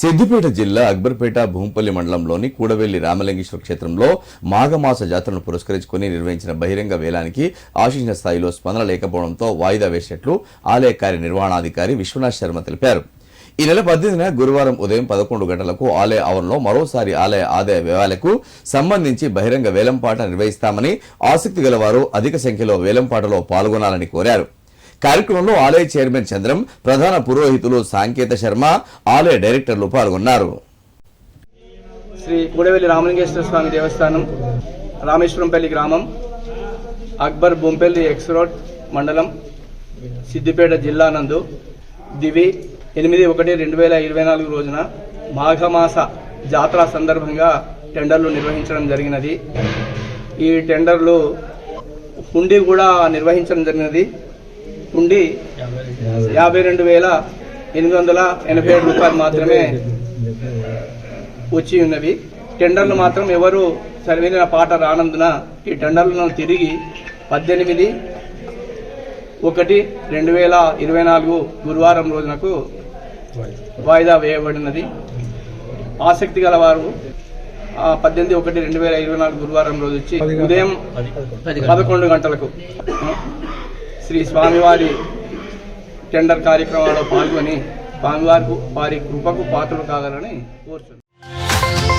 సిద్దిపేట జిల్లా అక్బర్పేట భూంపల్లి మండలంలోని కూడవెల్లి రామలింగేశ్వర క్షేత్రంలో మాఘమాస జాతరను పురస్కరించుకుని నిర్వహించిన బహిరంగ వేలానికి ఆశించిన స్థాయిలో స్పందన లేకపోవడంతో వాయిదా వేసినట్లు ఆలయ కార్యనిర్వహణాధికారి విశ్వనాథ్ శర్మ తెలిపారు. ఈ నెల పద్దెనిమిదిన గురువారం ఉదయం పదకొండు గంటలకు ఆలయ ఆవరణలో మరోసారి ఆలయ ఆదాయ వ్యయాలకు సంబంధించి బహిరంగ వేలంపాట నిర్వహిస్తామని ఆసక్తి గలవారు అధిక సంఖ్యలో వేలంపాటలో పాల్గొనాలని కోరారు. కార్యక్రమంలో ఆలయ చైర్మన్ చంద్రం ప్రధాన పురోహితులు సాంకేత శర్మ ఆలయ డైరెక్టర్లు పాల్గొన్నారు. శ్రీ కూడవెల్లి రామలింగేశ్వర స్వామి దేవస్థానం రామేశ్వరంపల్లి గ్రామం అక్బర్ బొంపెల్లి ఎక్స్ రోడ్ మండలం సిద్దిపేట జిల్లా నందు దివి ఎనిమిది ఒకటి రెండు వేల ఇరవై నాలుగు రోజున మాఘమాస జాతర సందర్భంగా టెండర్లు నిర్వహించడం జరిగినది. ఈ టెండర్లు హుండీ కూడా నిర్వహించడం జరిగినది. హుండీ యాభై రెండు వేల ఎనిమిది వందల ఎనభై ఏడు రూపాయలు మాత్రమే వచ్చి ఉన్నవి. టెండర్లు మాత్రం ఎవరు సరైన పాట రానందున ఈ టెండర్లను తిరిగి పద్దెనిమిది ఒకటి రెండు వేల ఇరవై నాలుగు గురువారం రోజునకు వాయిదా వేయబడినది. ఆసక్తి గల వారు ఆ, పద్దెనిమిది ఒకటి రెండు వేల ఇరవై నాలుగు గురువారం రోజు వచ్చి ఉదయం పదకొండు గంటలకు. శ్రీ స్వామివారి టెండర్ కార్యక్రమాల్లో పాల్గొని స్వామివారి వారి కృపకు పాత్రలు కాగలని కోరుతున్నాను